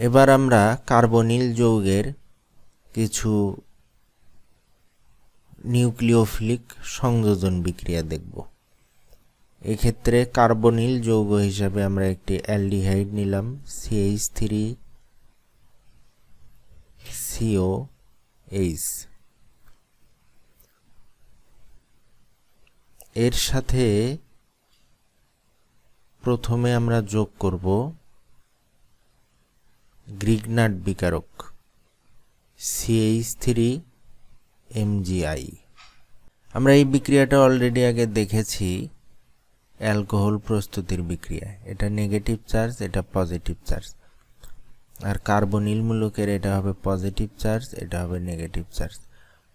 এবার আমরা কার্বনিল যৌগের কিছু নিউক্লিওফিলিক সংযোজন বিক্রিয়া দেখব। এক্ষেত্রে কার্বনিল যৌগ হিসাবে আমরা একটি অ্যালডিহাইড নিলাম সিএইচ থ্রি সিও এইচ এর সাথে প্রথমে আমরা যোগ করব Grignard বিকারক C H three M G I আমরা এই বিক্রিয়াটা অলরেডি আগে দেখেছি, অ্যালকোহল প্রস্তুতির বিক্রিয়া। এটা নেগেটিভ চার্জ এটা পজিটিভ চার্জ আর কার্বনিল মূলকের এটা হবে পজিটিভ চার্জ এটা হবে নেগেটিভ চার্জ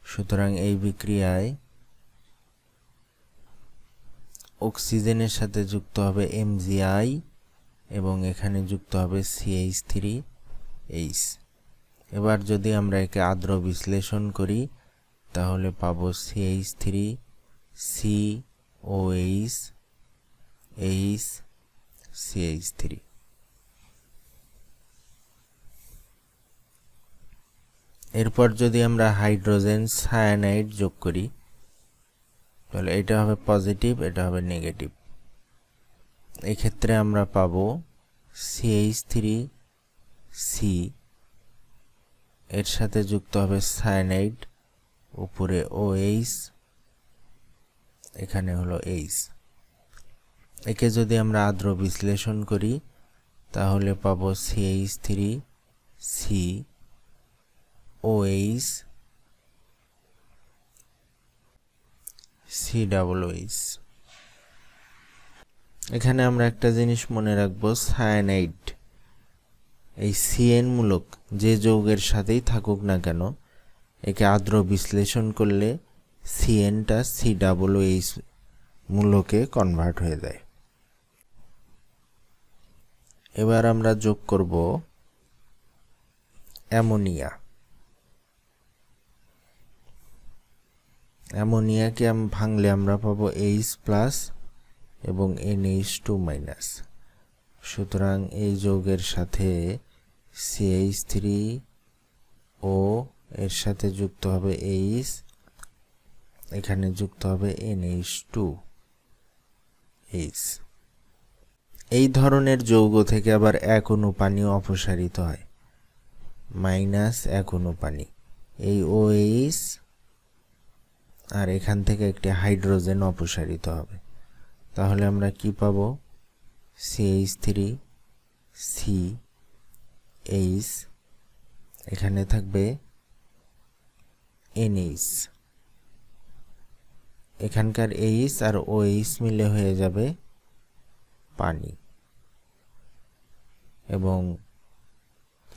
সুতরাং এই বিক্রিয়ায় অক্সিজেনের সাথে যুক্ত হবে এমজিআই এবং এখানে যুক্ত হবে সিএইচ থ্রি এইচ এবার যদি আমরা একে আদ্র বিশ্লেষণ করি, তাহলে পাবো CH three C O H H CH three এরপর যদি আমরা হাইড্রোজেন সায়ানাইড যোগ করি, তাহলে এটা হবে পজিটিভ, এটা হবে নেগেটিভ। এক্ষেত্রে আমরা পাবো সিএইচ থ্রি সি এর সাথে যুক্ত হবে সায়ানাইড উপরে ও এইচ এখানে হলো এইচ একে যদি আমরা আদ্র বিশ্লেষণ করি, তাহলে পাবো CH three C O H C double H এখানে আমরা একটা জিনিস মনে রাখব সায়ানাইড এই সিএন মূলক যে যৌগের সাথেই থাকুক না কেন, একে আদ্র বিশ্লেষণ করলে সিএনটা সি ডাবল এইচ মূলকে কনভার্ট হয়ে যায়। এবার আমরা যোগ করব অ্যামোনিয়া। অ্যামোনিয়াকে ভাঙলে আমরা পাবো এইচ প্লাস এবং এনএইচ টু মাইনাস সুতরাং এই যৌগের সাথে সিএইচ থ্রি ও এর সাথে যুক্ত হবে এইচ এখানে যুক্ত হবে এনএইচ টু এইচ এই ধরনের যৌগ থেকে আবার এক পানিও অপসারিত হয়, মাইনাস এক অণু পানি এই ও এইচ আর এখান থেকে একটি হাইড্রোজেন অপসারিত হবে। তাহলে আমরা কি পাবো? সিএইচ থ্রি সি এইচ এখানে থাকবে এনএইচ এখানকার এইচ আর ও এইচ মিলে হয়ে যাবে পানি। এবং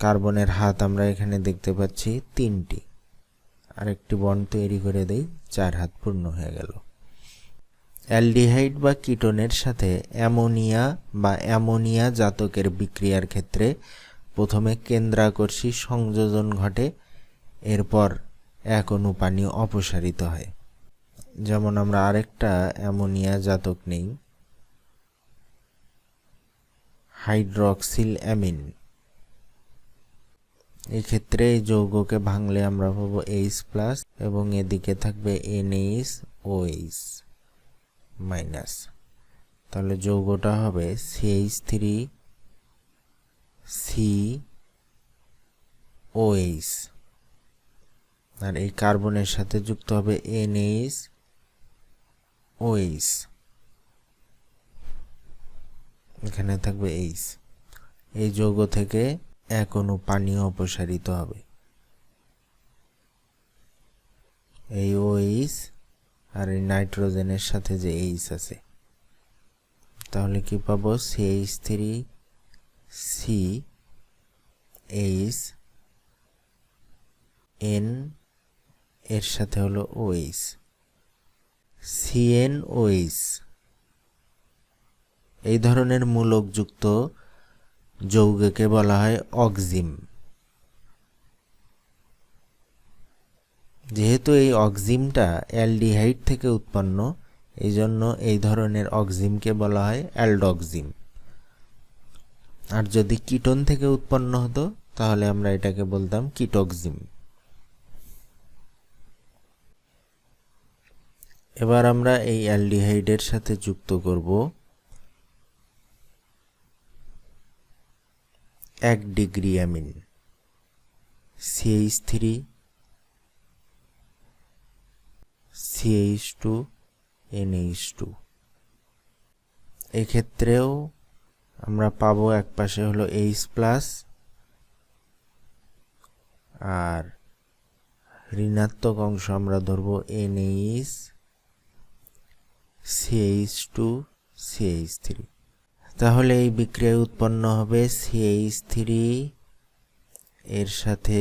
কার্বনের হাত আমরা এখানে দেখতে পাচ্ছি তিনটি। আরেকটি বন্ড তৈরি করে দেই, চার হাত পূর্ণ হয়ে গেল। অ্যালডিহাইড বা কিটোনের সাথে অ্যামোনিয়া বা অ্যামোনিয়া জাতকের বিক্রিয়ার ক্ষেত্রে প্রথমে কেন্দ্রাকর্ষী সংযোজন ঘটে, এরপর এক অণু পানি অপসারিত হয়। যেমন আমরা আরেকটা অ্যামোনিয়া জাতক নেই। হাইড্রক্সিল অ্যামিন এক্ষেত্রে এই যৌগকে ভাঙলে আমরা পাবো এইচ প্লাস এবং এদিকে থাকবে এনএইচ ও এইচ মাইনাস তাহলে যৌগটা হবে CH three C O H আর এই কার্বনের সাথে যুক্ত হবে এনএইচ ও এইচ এখানে থাকবে এইচ এই যৌগ থেকে এক অণু পানীয় অপসারিত হবে। এই ও এইচ আর এই নাইট্রোজেনের সাথে যে এইচ আছে। তাহলে কি পাবো? CH three C H N এর সাথে হলো ওএইচ সিএন ওএইচ এই ধরনের মূলকযুক্ত যৌগকে বলা হয় অক্সিম। যেহেতু এই অক্সিমটা অ্যালডিহাইড থেকে উৎপন্ন এই জন্য এই ধরনের অক্সিমকে বলা হয় অ্যালডক্সিম। আর যদি কিটোন থেকে উৎপন্ন হতো, তাহলে আমরা এটাকে বলতাম কিটোক্সিম। এবার আমরা এই অ্যালডিহাইডের সাথে যুক্ত করব। এক degree amine. CH three CH two NH two. এক্ষেত্রেও আমরা পাবো এক পাশে হলো এইচ প্লাস আর ঋণাত্মক অংশ আমরা ধরবো NH CH two CH three তাহলে এই বিক্রিয়ায় উৎপন্ন হবে সিএইচ থ্রি এর সাথে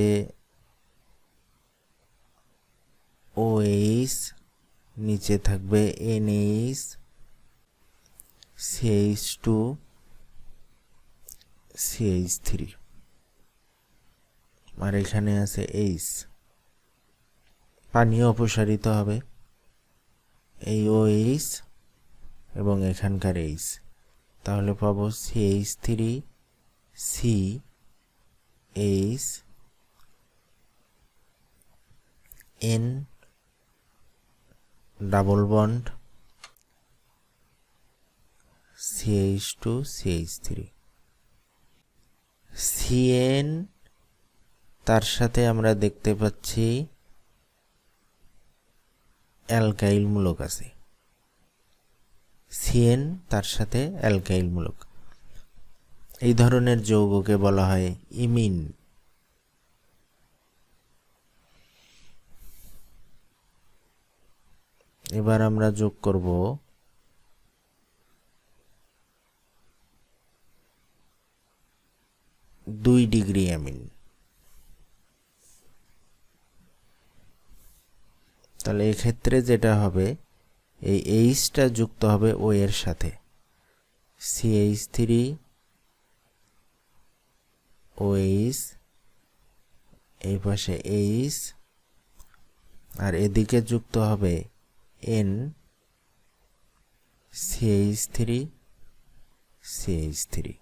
ওএইচ নিচে থাকবে NH CH two CH three আর এখানে আছে এইচ পানি অপসারিত হবে। এই ও এইচ এবং এখানকার এইচ তাহলে পাবো CH three C H N double bond CH two CH three CN, তার সাথে আমরা দেখতে পাচ্ছি অ্যালকাইল মূলক আছে। সিএন, তার সাথে অ্যালকাইল মূলক এই ধরনের যৌগকে বলা হয় ইমিন। এবার আমরা যোগ করব দুই ডিগ্রি অ্যামিন। তাহলে এক্ষেত্রে যেটা হবে, এই এইচটা যুক্ত হবে ও এর সাথে। সিএইচ থ্রি ও এইচ এই পাশে এইচ আর এদিকে যুক্ত হবে N CH three CH three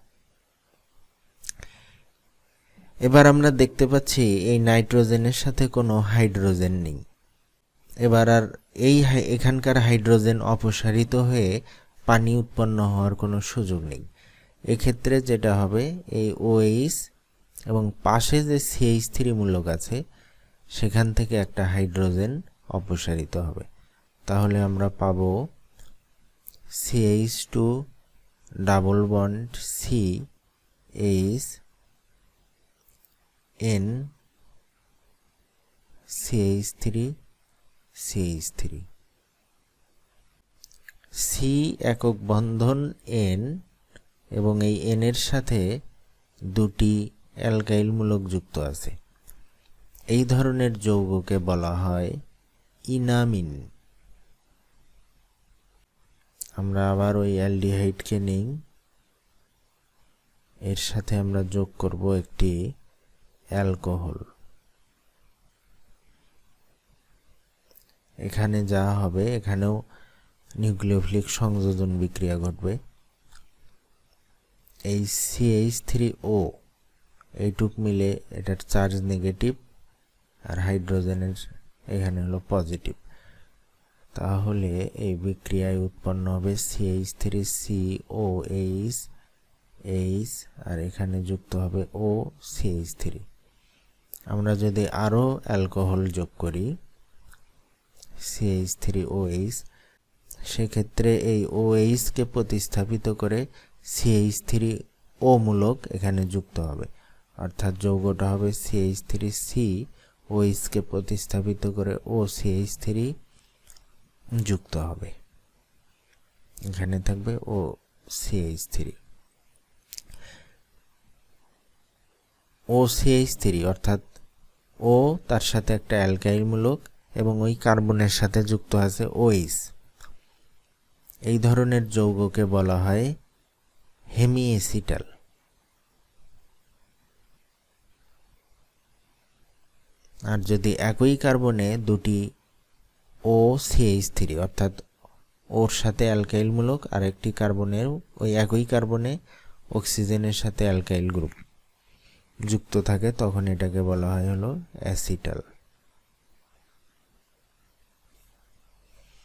এবার আমরা দেখতে পাচ্ছি এই নাইট্রোজেনের সাথে কোনো হাইড্রোজেন নেই। এবার আর এই এখানকার হাইড্রোজেন অপসারিত হয়ে পানি উৎপন্ন হওয়ার কোনো সুযোগ নেই। এক্ষেত্রে যেটা হবে, এই ওএইচ এবং পাশে যে সিএইচ থ্রি মূলক আছে, সেখান থেকে একটা হাইড্রোজেন অপসারিত হবে। তাহলে আমরা পাব CH two double bond C H N CH three CH three. C একক বন্ধন এন এবং এই এনের সাথে দুটি অ্যালকাইলমূলক যুক্ত আছে। এই ধরনের যৌগকে বলা হয় ইনামিন। আমরা আবার ওই অ্যালডিহাইডকে নিই। এর সাথে আমরা যোগ করব একটি অ্যালকোহল। এখানে যা হবে, এখানেও নিউক্লিওফিলিক সংযোজন বিক্রিয়া ঘটবে। এই সিএইচ থ্রি ও এইটুক মিলে এটার চার্জ নেগেটিভ আর হাইড্রোজেনের এখানে হলো পজিটিভ। তাহলে এই বিক্রিয়ায় উৎপন্ন হবে CH three C O H H আর এখানে যুক্ত হবে ও সিএইচ থ্রি আমরা যদি আরও অ্যালকোহল যোগ করি সিএইচ থ্রি ওএইচ সেক্ষেত্রে এই ওএইচকে প্রতিস্থাপিত করে সিএইচ থ্রি ও মূলক এখানে যুক্ত হবে। অর্থাৎ যৌগটা হবে সিএইচ থ্রি সি ওএইচকে প্রতিস্থাপিত করে ও সিএইচ থ্রি যুক্ত হবে। এখানে থাকবে O CH three O CH three অর্থাৎ ও তার সাথে একটা অ্যালকাইল মূলক এবং ওই কার্বনের সাথে যুক্ত আছে ওইস এই ধরনের যৌগকে বলা হয় হেমিএসিটাল। আর যদি একই কার্বনে দুটি ও সিএইচ থ্রি, অর্থাৎ ওর সাথে অ্যালকাইলমূলক আর একটি কার্বনের, ওই একই কার্বনে অক্সিজেনের সাথে অ্যালকাইল গ্রুপ। যুক্ত থাকে তখন এটাকে বলা হয় হলো অ্যাসিটাল।